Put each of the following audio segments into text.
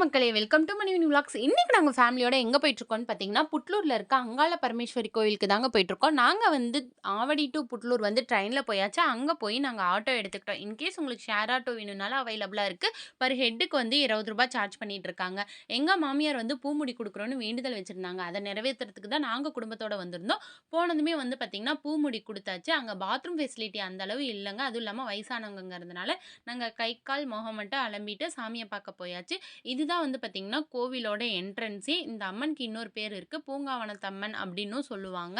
மக்களே welcome to money vlogs இன்றைக்கி நாங்கள் ஃபேமிலியோட எங்கே போயிட்டுருக்கோம்னு பார்த்தீங்கன்னா புட்லூரில் இருக்க அங்காள பரமேஸ்வரி கோவிலுக்கு தாங்க போயிட்டுருக்கோம். நாங்கள் வந்து ஆவடி டு புட்லூர் வந்து ட்ரெயினில் போயாச்சு. அங்கே போய் நாங்கள் ஆட்டோ எடுத்துக்கிட்டோம். இன்கேஸ் உங்களுக்கு ஷேர் ஆட்டோ வேணும்னாலும் அவைலபிளாக இருக்குது பர் ஹெட்டுக்கு வந்து இருபது ரூபாய் சார்ஜ் பண்ணிகிட்டு இருக்காங்க எங்கள் மாமியார் வந்து பூமுடி கொடுக்குறோன்னு வேண்டுதல் வச்சுருந்தாங்க. அதை நிறைவேற்றுறதுக்கு தான் நாங்கள் குடும்பத்தோடு வந்திருந்தோம். போனதுமே வந்து பார்த்திங்கன்னா பூமுடி கொடுத்தாச்சு. அங்கே பாத்ரூம் ஃபெசிலிட்டி அந்த அளவு இல்லைங்க. அதுவும் இல்லாமல் வயசானவங்கிறதுனால நாங்கள் கை கால் முகம் மட்டும் அலம்பிட்டு சாமியை பார்க்க போயாச்சு. இது இதுதான் வந்து பார்த்திங்கன்னா கோவிலோட என்ட்ரன்ஸே இந்த அம்மனுக்கு இன்னொரு பேர் இருக்குது பூங்காவனத்தம்மன் அப்படின்னும் சொல்லுவாங்க.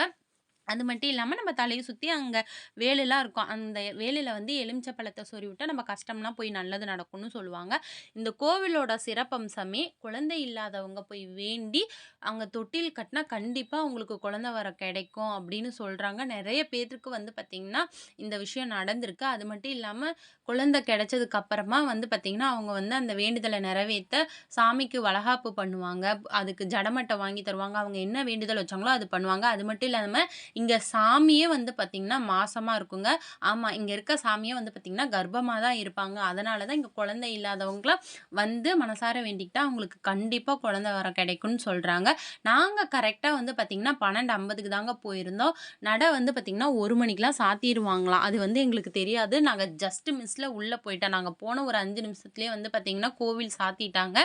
அது மட்டும் இல்லாமல் நம்ம தலையை சுற்றி அங்கே வேலையெல்லாம் இருக்கும். அந்த வேலையில் வந்து எலுமிச்சை பழத்தை சொறி விட்டால் நம்ம கஷ்டம்லாம் போய் நல்லது நடக்கும்னு சொல்லுவாங்க. இந்த கோவிலோட சிறப்பம்சமே குழந்தை இல்லாதவங்க போய் வேண்டி அங்கே தொட்டில் கட்டினா கண்டிப்பாக அவங்களுக்கு குழந்தை வர கிடைக்கும் அப்படின்னு சொல்கிறாங்க நிறைய பேருக்கு வந்து பார்த்திங்கன்னா இந்த விஷயம் நடந்திருக்கு. அது மட்டும் இல்லாமல் குழந்தை கிடைச்சதுக்கு அப்புறமா வந்து பார்த்திங்கன்னா அவங்க வந்து அந்த வேண்டுதலை நிறைவேற்ற சாமிக்கு வளகாப்பு பண்ணுவாங்க. அதுக்கு ஜடமட்டை வாங்கி தருவாங்க. அவங்க என்ன வேண்டுதல் வச்சாங்களோ அது பண்ணுவாங்க. அது மட்டும் இல்லாமல் இங்கே சாமியே வந்து பார்த்திங்கன்னா மாசமாக இருக்குங்க. ஆமாம் இங்கே இருக்க சாமியே வந்து பார்த்திங்கன்னா கர்ப்பமாக தான் இருப்பாங்க. அதனால தான் இங்கே குழந்தை இல்லாதவங்களாம் வந்து மனசார வேண்டிக்கிட்டால் அவங்களுக்கு கண்டிப்பாக குழந்தை வர கிடைக்கும்னு சொல்கிறாங்க நாங்கள் கரெக்டாக வந்து பார்த்திங்கன்னா பன்னெண்டு ஐம்பதுக்கு தாங்க போயிருந்தோம். நடை வந்து பார்த்திங்கன்னா ஒரு மணிக்கெலாம் சாத்திடுவாங்களாம் அது வந்து எங்களுக்கு தெரியாது. நாங்கள் ஜஸ்ட் மிஸ்ஸில் உள்ளே போயிட்டோம். நாங்கள் போன ஒரு அஞ்சு நிமிஷத்துலேயே வந்து பார்த்திங்கன்னா கோவில் சாத்திட்டாங்க.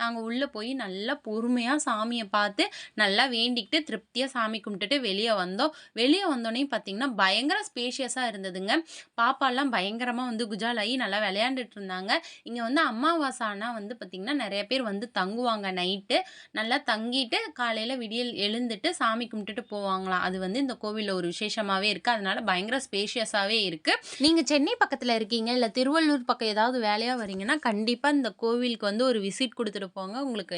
நாங்கள் உள்ளே போய் நல்லா பொறுமையாக சாமியை பார்த்து நல்லா வேண்டிக்கிட்டு திருப்தியாக சாமி கும்பிட்டுட்டு வெளியே வந்தோம். வெளியே வந்தோடனே பார்த்தீங்கன்னா பயங்கர ஸ்பேஷியஸாக இருந்ததுங்க. பாப்பாலாம் பயங்கரமாக வந்து குஜாலாகி நல்லா விளையாண்டுட்டு இருந்தாங்க இங்கே வந்து அமாவாசை ஆனால் வந்து பார்த்திங்கன்னா நிறைய பேர் வந்து தங்குவாங்க நைட்டு. நல்லா தங்கிட்டு காலையில் விடியல் எழுந்துட்டு சாமி கும்பிட்டுட்டு போவாங்களாம். அது வந்து இந்த கோவிலில் ஒரு விசேஷமாகவே இருக்குது அதனால் பயங்கர ஸ்பேஷியஸாகவே இருக்குது நீங்கள் சென்னை பக்கத்தில் இருக்கீங்க இல்லை திருவள்ளூர் பக்கம் ஏதாவது வேலையாக வரீங்கன்னா கண்டிப்பாக இந்த கோவிலுக்கு வந்து ஒரு விசிட் கொடுத்துட்டு போங்க. உங்களுக்கு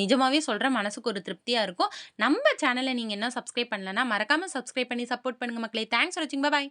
நிஜமாகவே சொல்கிற மனசுக்கு ஒரு திருப்தியாக இருக்கும். நம்ம சேனலை நீங்கள் என்ன சப்ஸ்கிரைப் பண்ணலன்னா மறக்காமல் சப்ஸ்கிரைப் பண்ணி சப்போர்ட் பண்ணுங்கள் மக்களே. தேங்க்ஸ் ஃபார் வாட்சிங் பாய்